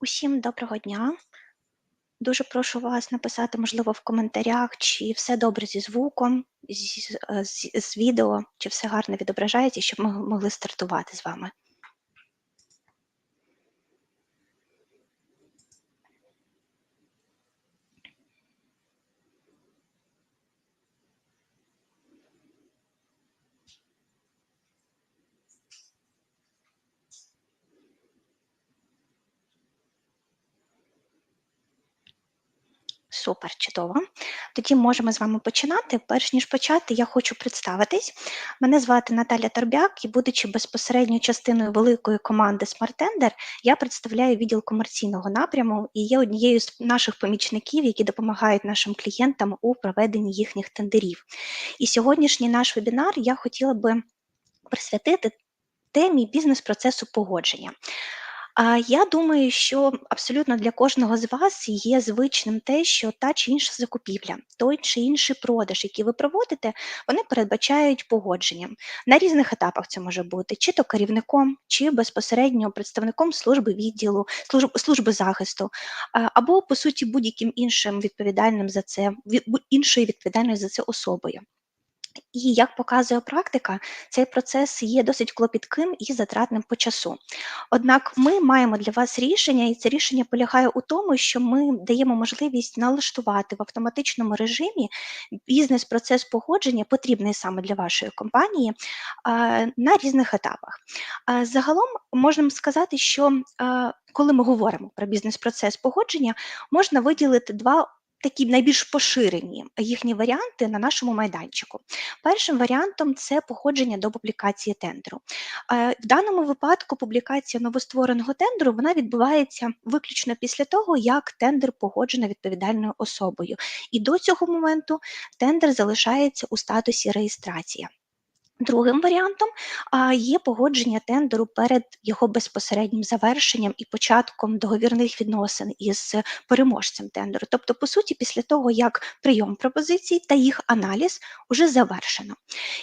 Усім доброго дня. Дуже прошу вас написати, можливо, в коментарях, чи все добре зі звуком, з, е, з, з відео, чи все гарно відображається, щоб ми могли стартувати з вами. Супер, чудово. Тоді можемо з вами починати. Перш ніж почати, я хочу представитись. Мене звати Наталя Торбяк, і, будучи безпосередньо частиною великої команди SmartTender, я представляю відділ комерційного напряму і є однією з наших помічників, які допомагають нашим клієнтам у проведенні їхніх тендерів. І сьогоднішній наш вебінар я хотіла би присвятити темі бізнес-процесу погодження. А я думаю, що абсолютно для кожного з вас є звичним те, що та чи інша закупівля, той чи інший продаж, який ви проводите, вони передбачають погодження. На різних етапах це може бути чи то керівником, чи безпосередньо представником служби відділу, служб, служби захисту, або по суті будь-яким іншим відповідальним за це, іншою відповідальною за це особою. І як показує практика, цей процес є досить клопітким і затратним по часу. Однак ми маємо для вас рішення, і це рішення полягає у тому, що ми даємо можливість налаштувати в автоматичному режимі бізнес-процес погодження, потрібний саме для вашої компанії, на різних етапах. Загалом можна сказати, що коли ми говоримо про бізнес-процес погодження, можна виділити два такі найбільш поширені їхні варіанти на нашому майданчику. Першим варіантом це походження до публікації тендеру. Е, в даному випадку публікація новоствореного тендеру вона відбувається виключно після того, як тендер погоджено відповідальною особою. І до цього моменту тендер залишається у статусі реєстрація. Другим варіантом є погодження тендеру перед його безпосереднім завершенням і початком договірних відносин із переможцем тендеру. Тобто, по суті, після того, як прийом пропозицій та їх аналіз вже завершено.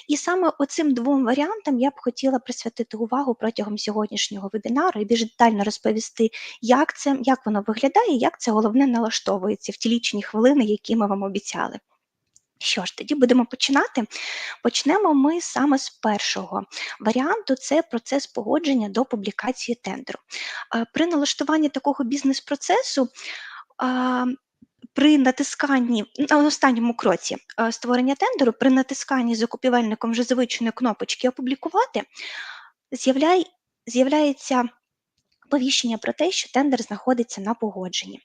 І саме оцим двом варіантам я б хотіла присвятити увагу протягом сьогоднішнього вебінару і більш детально розповісти, як це, як воно виглядає, як це головне налаштовується в ті лічні хвилини, які ми вам обіцяли. Що ж, тоді будемо починати. Почнемо ми саме з першого варіанту це процес погодження до публікації тендеру. При налаштуванні такого бізнес-процесу. При натисканні на останньому кроці створення тендеру, при натисканні закупівельником вже звичної кнопочки Опублікувати з'являється повіщення про те, що тендер знаходиться на погодженні.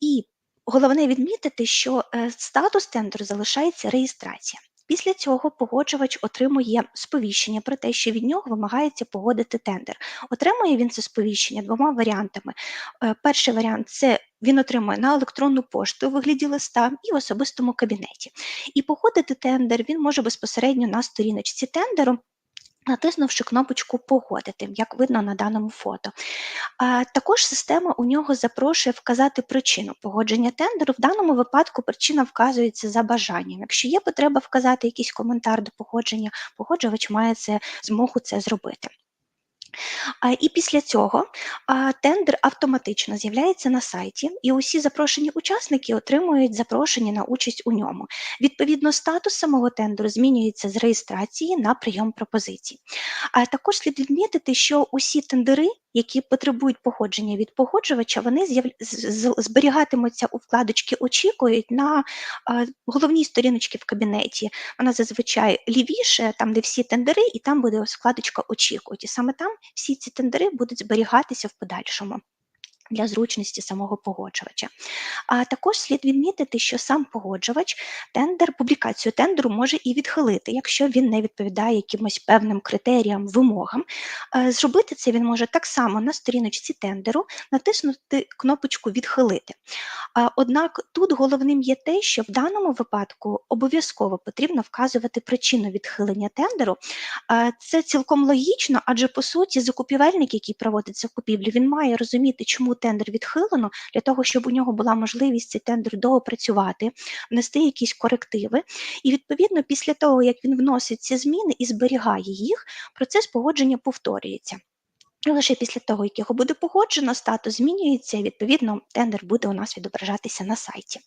І Головне відмітити, що е, статус тендеру залишається реєстрація. Після цього погоджувач отримує сповіщення про те, що від нього вимагається погодити тендер. Отримує він це сповіщення двома варіантами. Е, перший варіант це він отримує на електронну пошту у вигляді листа і в особистому кабінеті. І погодити тендер він може безпосередньо на сторіночці тендеру натиснувши кнопочку Погодити, як видно на даному фото. Також система у нього запрошує вказати причину погодження тендеру. В даному випадку причина вказується за бажанням. Якщо є потреба вказати якийсь коментар до погодження, погоджувач має це змогу це зробити. І після цього тендер автоматично з'являється на сайті, і усі запрошені учасники отримують запрошення на участь у ньому. Відповідно, статус самого тендеру змінюється з реєстрації на прийом пропозицій. Також слід відмітити, що усі тендери, які потребують походження від погоджувача, вони зберігатимуться у вкладочці Очікують на головній сторіночці в кабінеті. Вона зазвичай лівіше, там де всі тендери, і там буде вкладочка Очікують. І саме там всі ці тендери будуть зберігатися в подальшому для зручності самого погоджувача. А також слід відмітити, що сам погоджувач тендер, публікацію тендеру може і відхилити, якщо він не відповідає якимось певним критеріям, вимогам. Зробити це він може так само на сторіночці тендеру натиснути кнопочку Відхилити. Однак тут головним є те, що в даному випадку обов'язково потрібно вказувати причину відхилення тендеру. Це цілком логічно, адже по суті закупівельник, який проводить закупівлю, він має розуміти, чому тендер відхилено, для того, щоб у нього була можливість цей тендер доопрацювати, внести якісь корективи. І відповідно, після того, як він вносить ці зміни і зберігає їх, процес погодження повторюється. Лише після того, як його буде погоджено, статус змінюється, і відповідно тендер буде у нас відображатися на сайті.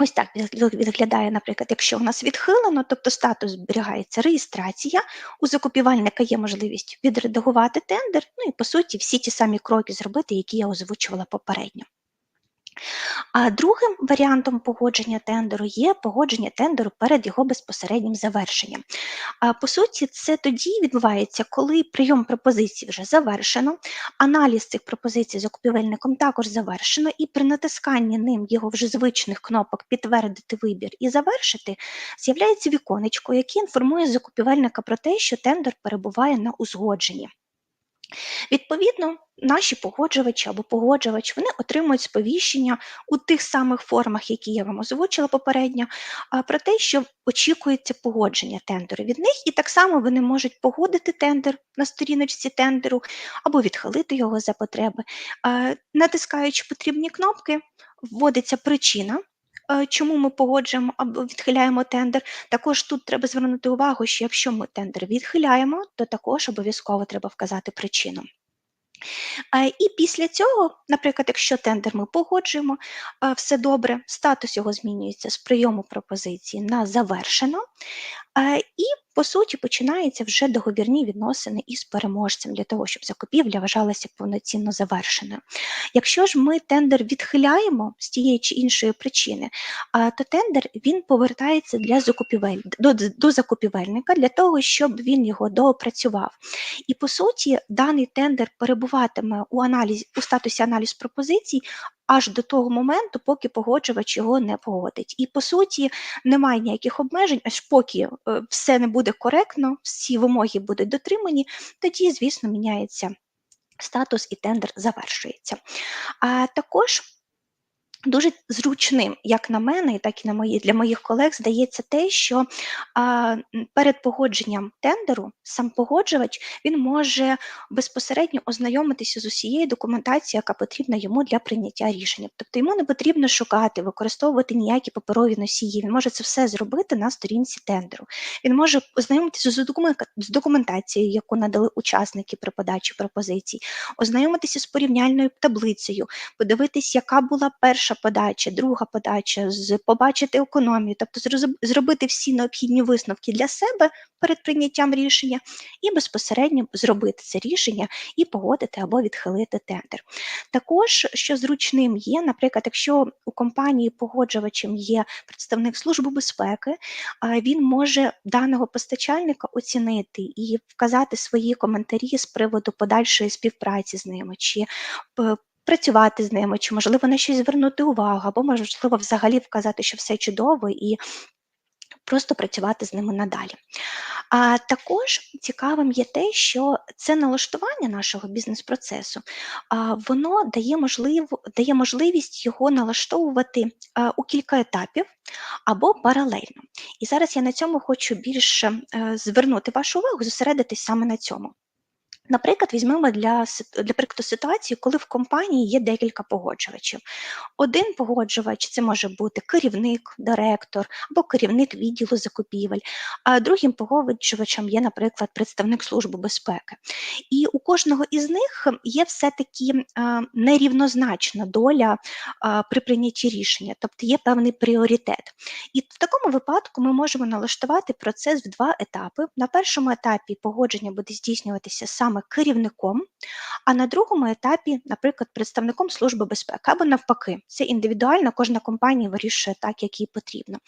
Ось так виглядає, наприклад, якщо у нас відхилено, тобто статус зберігається реєстрація, у закупівальника є можливість відредагувати тендер, ну і по суті всі ті самі кроки зробити, які я озвучувала попередньо. А другим варіантом погодження тендеру є погодження тендеру перед його безпосереднім завершенням. А по суті, це тоді відбувається, коли прийом пропозицій вже завершено, аналіз цих пропозицій закупівельником також завершено, і при натисканні ним його вже звичних кнопок підтвердити вибір і завершити, з'являється віконечко, яке інформує закупівельника про те, що тендер перебуває на узгодженні. Відповідно, наші погоджувачі або погоджувач вони отримують сповіщення у тих самих формах, які я вам озвучила попередньо, про те, що очікується погодження тендеру від них, і так само вони можуть погодити тендер на сторіночці тендеру або відхилити його за потреби. Натискаючи потрібні кнопки, вводиться причина. Е, чому ми погоджуємо або відхиляємо тендер. Також тут треба звернути увагу, що якщо ми тендер відхиляємо, то також обов'язково треба вказати причину. Е, і після цього, наприклад, якщо тендер ми погоджуємо, е, все добре, статус його змінюється з прийому пропозиції на завершено, і по суті, починаються вже договірні відносини із переможцем для того, щоб закупівля вважалася повноцінно завершеною. Якщо ж ми тендер відхиляємо з тієї чи іншої причини, то тендер він повертається для закупівель до, до закупівельника для того, щоб він його доопрацював. І по суті, даний тендер перебуватиме у аналізі у статусі аналіз пропозицій аж до того моменту, поки погоджувач його не погодить. І по суті немає ніяких обмежень, аж поки е, все не буде коректно, всі вимоги будуть дотримані, тоді, звісно, міняється статус і тендер завершується. А також Дуже зручним, як на мене, так і на мої для моїх колег, здається те, що а, перед погодженням тендеру сам погоджувач він може безпосередньо ознайомитися з усією документацією, яка потрібна йому для прийняття рішення. Тобто йому не потрібно шукати, використовувати ніякі паперові носії. Він може це все зробити на сторінці тендеру. Він може ознайомитися з документацією, яку надали учасники при подачі пропозицій, ознайомитися з порівняльною таблицею, подивитись, яка була перша перша подача, друга подача, з побачити економію, тобто зробити всі необхідні висновки для себе перед прийняттям рішення, і безпосередньо зробити це рішення і погодити або відхилити тендер. Також, що зручним є, наприклад, якщо у компанії погоджувачем є представник Служби безпеки, він може даного постачальника оцінити і вказати свої коментарі з приводу подальшої співпраці з ними. чи працювати з ними, чи можливо на щось звернути увагу, або можливо взагалі вказати, що все чудово, і просто працювати з ними надалі. А також цікавим є те, що це налаштування нашого бізнес-процесу, воно дає можлив, дає можливість його налаштовувати у кілька етапів або паралельно. І зараз я на цьому хочу більше е, звернути вашу увагу, зосередитись саме на цьому. Наприклад, візьмемо для для прикладу ситуацію, коли в компанії є декілька погоджувачів. Один погоджувач це може бути керівник, директор або керівник відділу закупівель, а другим погоджувачем є, наприклад, представник Служби безпеки. І у кожного із них є все-таки нерівнозначна доля при прийнятті рішення, тобто є певний пріоритет. І в такому випадку ми можемо налаштувати процес в два етапи. На першому етапі погодження буде здійснюватися саме саме керівником, а на другому етапі, наприклад, представником Служби безпеки або навпаки. Це індивідуально, кожна компанія вирішує так, як їй потрібно.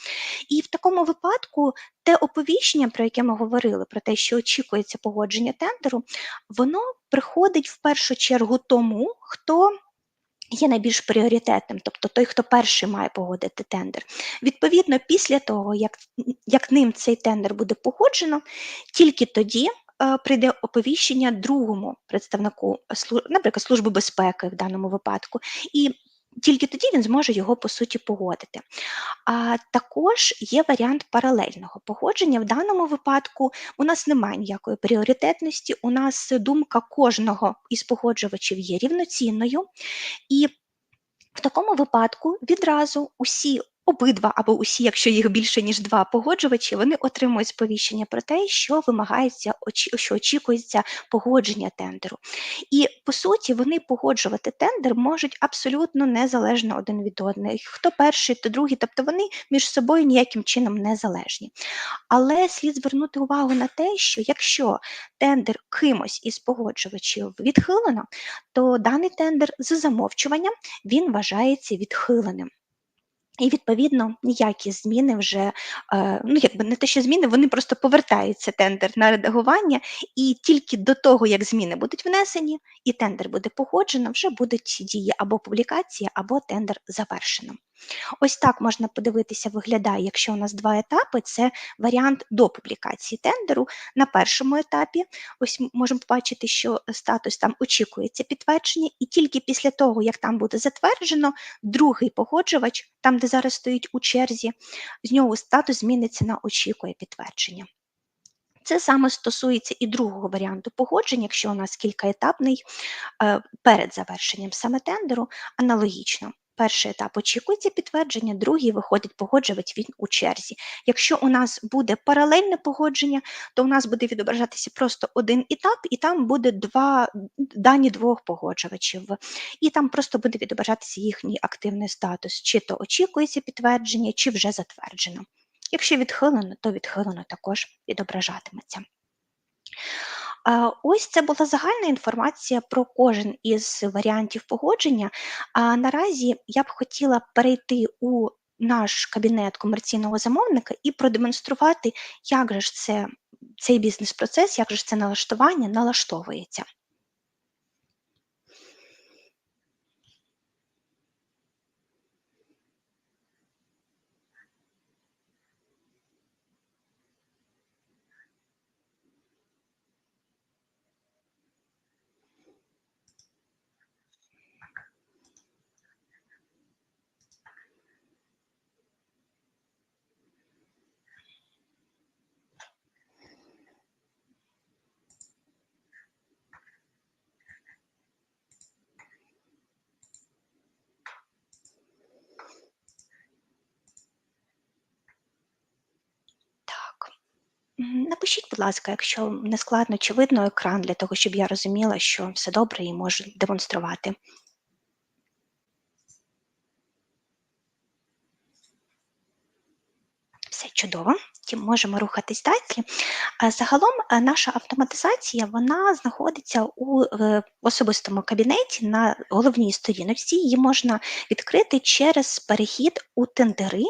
І в такому випадку те оповіщення, про яке ми говорили, про те, що очікується погодження тендеру, воно приходить в першу чергу тому, хто. Є найбільш пріоритетним, тобто той, хто перший має погодити тендер. Відповідно, після того, як як ним цей тендер буде погоджено, тільки тоді прийде оповіщення другому представнику, наприклад, Служби безпеки в даному випадку, і тільки тоді він зможе його по суті погодити. А також є варіант паралельного погодження. В даному випадку у нас немає ніякої пріоритетності, у нас думка кожного із погоджувачів є рівноцінною, і в такому випадку відразу усі обидва або усі, якщо їх більше ніж два погоджувачі, вони отримують сповіщення про те, що вимагається, що очікується погодження тендеру. І по суті, вони погоджувати тендер можуть абсолютно незалежно один від одного. Хто перший, то другий, тобто вони між собою ніяким чином не залежні. Але слід звернути увагу на те, що якщо тендер кимось із погоджувачів відхилено, то даний тендер з замовчуванням він вважається відхиленим. І відповідно ніякі зміни вже е, ну якби не те, що зміни, вони просто повертаються тендер на редагування, і тільки до того, як зміни будуть внесені, і тендер буде погоджено, вже будуть дії або публікація, або тендер завершено. Ось так можна подивитися, виглядає, якщо у нас два етапи, це варіант до публікації тендеру. На першому етапі ось можемо побачити, що статус там очікується підтвердження, і тільки після того, як там буде затверджено, другий погоджувач, там, де зараз стоїть у черзі, з нього статус зміниться на очікує підтвердження. Це саме стосується і другого варіанту погодження, якщо у нас кількаетапний е, перед завершенням саме тендеру, аналогічно. Перший етап очікується підтвердження, другий виходить погоджувач він у черзі. Якщо у нас буде паралельне погодження, то у нас буде відображатися просто один етап, і там буде два дані двох погоджувачів, і там просто буде відображатися їхній активний статус, чи то очікується підтвердження, чи вже затверджено. Якщо відхилено, то відхилено також відображатиметься. Ось це була загальна інформація про кожен із варіантів погодження. А наразі я б хотіла перейти у наш кабінет комерційного замовника і продемонструвати, як же ж це, цей бізнес-процес, як же ж це налаштування налаштовується. Напишіть, будь ласка, якщо не складно чи видно екран для того, щоб я розуміла, що все добре і можу демонструвати. Все чудово, Тім можемо рухатись далі. Загалом е, наша автоматизація вона знаходиться у е, особистому кабінеті на головній сторіночці. Її можна відкрити через перехід у тендери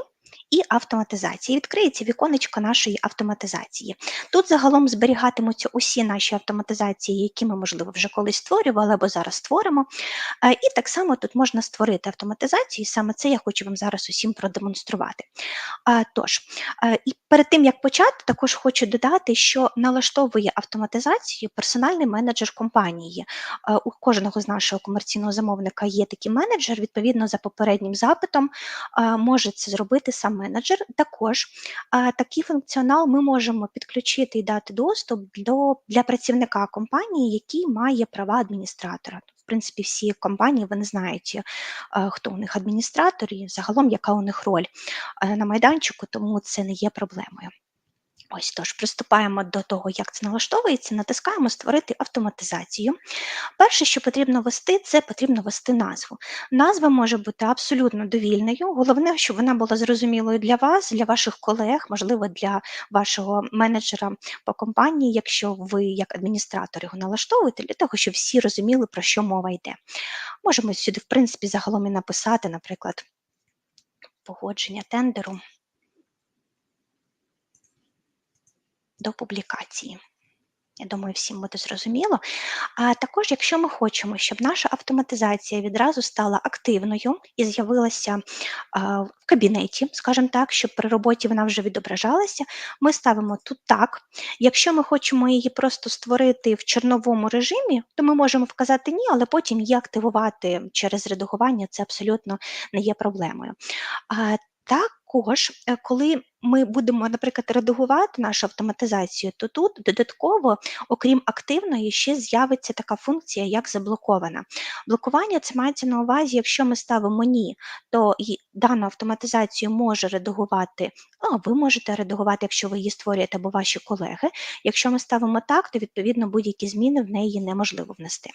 і автоматизації. Відкриється віконечко нашої автоматизації. Тут загалом зберігатимуться усі наші автоматизації, які ми, можливо, вже колись створювали або зараз створимо. Е, і так само тут можна створити автоматизацію, і саме це я хочу вам зараз усім продемонструвати. Е, тож, е, і перед тим як почати, також хочу додати, що налаштовує автоматизацію персональний менеджер компанії. У кожного з нашого комерційного замовника є такий менеджер, відповідно за попереднім запитом може це зробити саме менеджер. Також такий функціонал ми можемо підключити і дати доступ до, для працівника компанії, який має права адміністратора. В принципі, всі компанії вони знають, хто у них адміністратор і загалом яка у них роль на майданчику, тому це не є проблемою. Ось тож, приступаємо до того, як це налаштовується, натискаємо Створити автоматизацію. Перше, що потрібно ввести, це потрібно ввести назву. Назва може бути абсолютно довільною. Головне, щоб вона була зрозумілою для вас, для ваших колег, можливо, для вашого менеджера по компанії, якщо ви як адміністратор його налаштовуєте, для того, щоб всі розуміли, про що мова йде. Можемо сюди, в принципі, загалом і написати, наприклад, погодження тендеру. До публікації. Я думаю, всім буде зрозуміло. А також, якщо ми хочемо, щоб наша автоматизація відразу стала активною і з'явилася в кабінеті, скажімо так, щоб при роботі вона вже відображалася, ми ставимо тут так. Якщо ми хочемо її просто створити в чорновому режимі, то ми можемо вказати ні, але потім її активувати через редагування це абсолютно не є проблемою. Також, е, коли ми будемо, наприклад, редагувати нашу автоматизацію, то тут додатково, окрім активної, ще з'явиться така функція, як заблокована. Блокування це мається на увазі, якщо ми ставимо ні, то і дану автоматизацію може редагувати, а ви можете редагувати, якщо ви її створюєте або ваші колеги. Якщо ми ставимо так, то відповідно будь-які зміни в неї неможливо внести.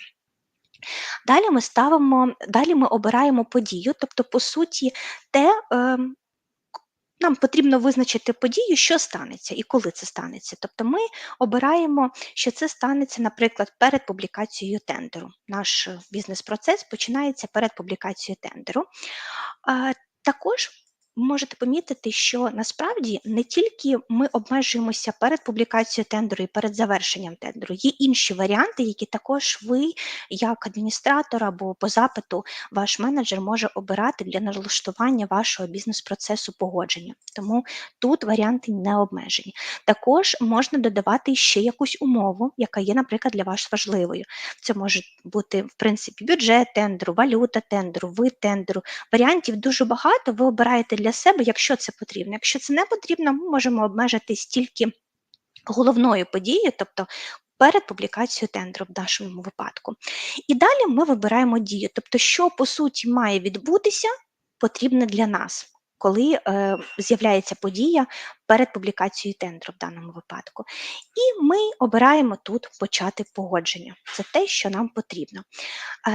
Далі ми ставимо, далі ми обираємо подію, тобто, по суті, те, ем, нам потрібно визначити подію, що станеться і коли це станеться. Тобто ми обираємо, що це станеться, наприклад, перед публікацією тендеру. Наш бізнес-процес починається перед публікацією тендеру. Також можете помітити, що насправді не тільки ми обмежуємося перед публікацією тендеру і перед завершенням тендеру, є інші варіанти, які також ви, як адміністратор або по запиту, ваш менеджер може обирати для налаштування вашого бізнес-процесу погодження. Тому тут варіанти не обмежені. Також можна додавати ще якусь умову, яка є, наприклад, для вас важливою. Це може бути, в принципі, бюджет тендеру, валюта тендеру, вид тендеру. Варіантів дуже багато. Ви обираєте для себе, якщо це потрібно. Якщо це не потрібно, ми можемо обмежитись тільки головною подією, тобто перед публікацією тендеру в нашому випадку. І далі ми вибираємо дію, тобто, що по суті має відбутися, потрібне для нас. Коли е, з'являється подія перед публікацією тендеру в даному випадку. І ми обираємо тут почати погодження. Це те, що нам потрібно.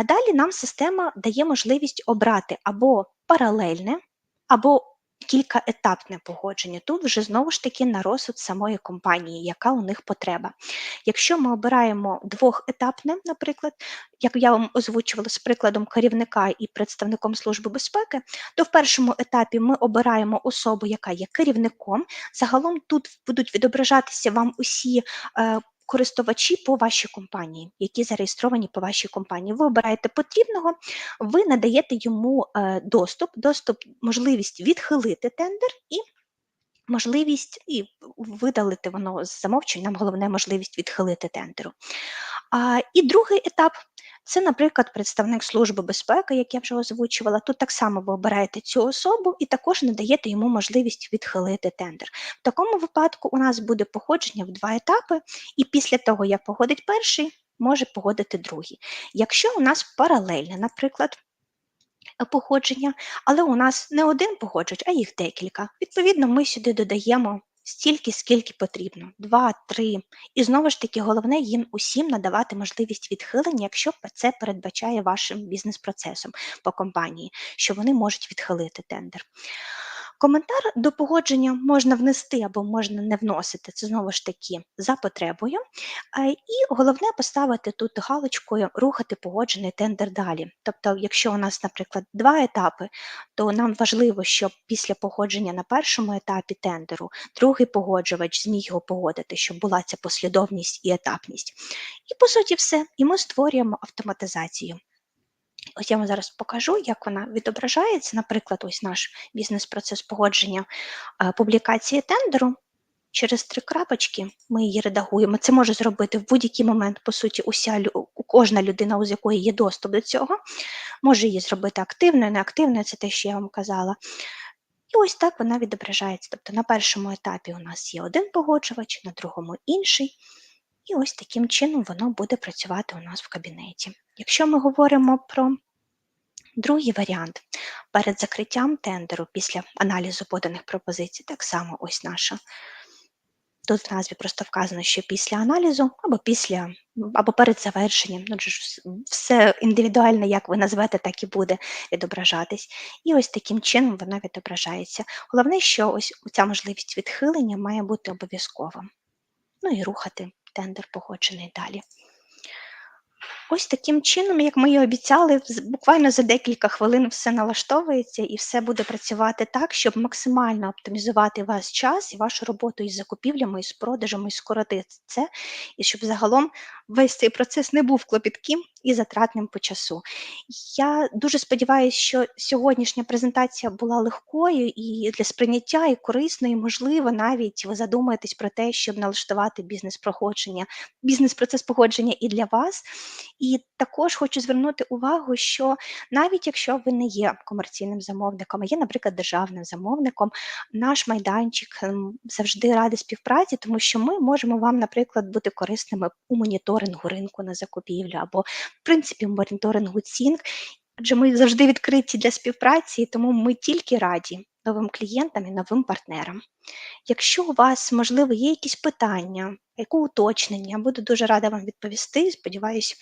Далі нам система дає можливість обрати або паралельне, або кількаетапне погодження. Тут вже знову ж таки на розсуд самої компанії, яка у них потреба. Якщо ми обираємо двохетапне, наприклад, як я вам озвучувала з прикладом керівника і представником Служби безпеки, то в першому етапі ми обираємо особу, яка є керівником. Загалом тут будуть відображатися вам усі е, користувачі по вашій компанії, які зареєстровані по вашій компанії. Ви обираєте потрібного, ви надаєте йому е, доступ, доступ, можливість відхилити тендер і можливість і видалити воно з замовчень, нам головне можливість відхилити тендеру. А, І другий етап це, наприклад, представник Служби безпеки, як я вже озвучувала. Тут так само ви обираєте цю особу і також надаєте йому можливість відхилити тендер. В такому випадку у нас буде походження в два етапи, і після того, як погодить перший, може погодити другий. Якщо у нас паралельне, наприклад, походження, але у нас не один погоджувач, а їх декілька. Відповідно, ми сюди додаємо стільки, скільки потрібно, два, три. І знову ж таки, головне їм усім надавати можливість відхилення, якщо це передбачає вашим бізнес-процесом по компанії, що вони можуть відхилити тендер. Коментар до погодження можна внести або можна не вносити, це знову ж таки за потребою. І головне поставити тут галочкою рухати погоджений тендер далі. Тобто, якщо у нас, наприклад, два етапи, то нам важливо, щоб після погодження на першому етапі тендеру другий погоджувач зміг його погодити, щоб була ця послідовність і етапність. І по суті, все. І ми створюємо автоматизацію. Ось я вам зараз покажу, як вона відображається. Наприклад, ось наш бізнес-процес погодження публікації тендеру. Через три крапочки ми її редагуємо. Це може зробити в будь-який момент, по суті, уся, кожна людина, з якої є доступ до цього, може її зробити активною, неактивною, це те, що я вам казала. І ось так вона відображається. Тобто на першому етапі у нас є один погоджувач, на другому інший. І ось таким чином воно буде працювати у нас в кабінеті. Якщо ми говоримо про другий варіант, перед закриттям тендеру після аналізу поданих пропозицій, так само ось наша. Тут в назві просто вказано, що після аналізу або після, або перед завершенням. Ну, Все індивідуально, як ви назвете, так і буде відображатись. І ось таким чином воно відображається. Головне, що ось ця можливість відхилення має бути обов'язкова. Ну і рухати тендер погоджений далі. Ось таким чином, як ми і обіцяли, буквально за декілька хвилин все налаштовується і все буде працювати так, щоб максимально оптимізувати ваш час і вашу роботу із закупівлями, із продажами, і скоротити це, і щоб загалом весь цей процес не був клопітким і затратним по часу. Я дуже сподіваюся, що сьогоднішня презентація була легкою і для сприйняття, і корисною, і, можливо, навіть ви задумаєтесь про те, щоб налаштувати бізнес-проходження, бізнес-процес погодження і для вас. І також хочу звернути увагу, що навіть якщо ви не є комерційним замовником, а є, наприклад, державним замовником, наш майданчик ем, завжди радий співпраці, тому що ми можемо вам, наприклад, бути корисними у моніторингу ринку на закупівлю або, в принципі, моніторингу цін. Адже ми завжди відкриті для співпраці, тому ми тільки раді новим клієнтам і новим партнерам. Якщо у вас, можливо, є якісь питання, яке уточнення, буду дуже рада вам відповісти. Сподіваюсь,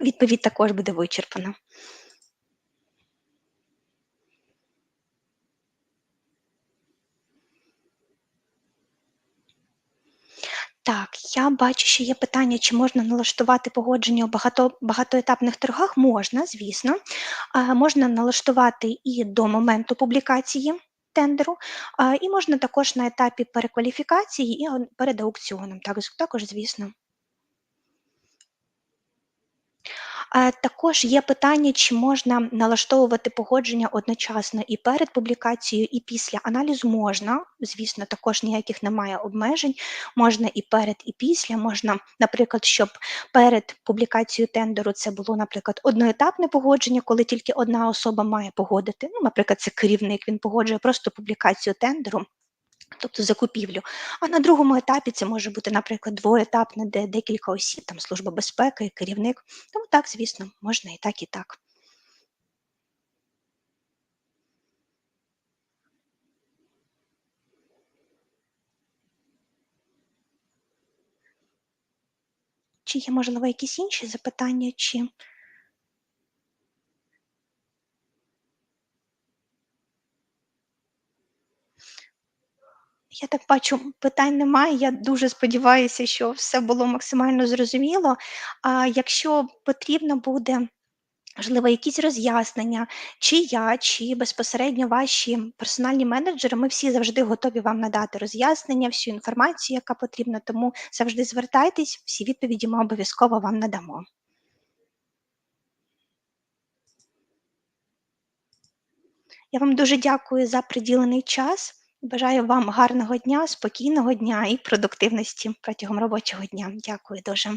відповідь також буде вичерпана. Так, я бачу, що є питання, чи можна налаштувати погодження у багато багатоетапних торгах? Можна, звісно. Е, можна налаштувати і до моменту публікації тендеру, е, і можна також на етапі перекваліфікації і перед аукціоном. Так, також, звісно. Е, також є питання, чи можна налаштовувати погодження одночасно і перед публікацією, і після. Аналізу можна, звісно, також ніяких немає обмежень. Можна і перед, і після. Можна, наприклад, щоб перед публікацією тендеру це було, наприклад, одноетапне погодження, коли тільки одна особа має погодити. Ну, наприклад, це керівник, він погоджує просто публікацію тендеру тобто закупівлю. А на другому етапі це може бути, наприклад, двоетапне, де декілька осіб, там служба безпеки, керівник. Тому так, звісно, можна і так, і так. Чи є, можливо, якісь інші запитання, чи Я так бачу, питань немає. Я дуже сподіваюся, що все було максимально зрозуміло. А якщо потрібно буде, можливо, якісь роз'яснення, чи я, чи безпосередньо ваші персональні менеджери, ми всі завжди готові вам надати роз'яснення, всю інформацію, яка потрібна. Тому завжди звертайтесь, всі відповіді ми обов'язково вам надамо. Я вам дуже дякую за приділений час. Бажаю вам гарного дня, спокійного дня і продуктивності протягом робочого дня. Дякую дуже.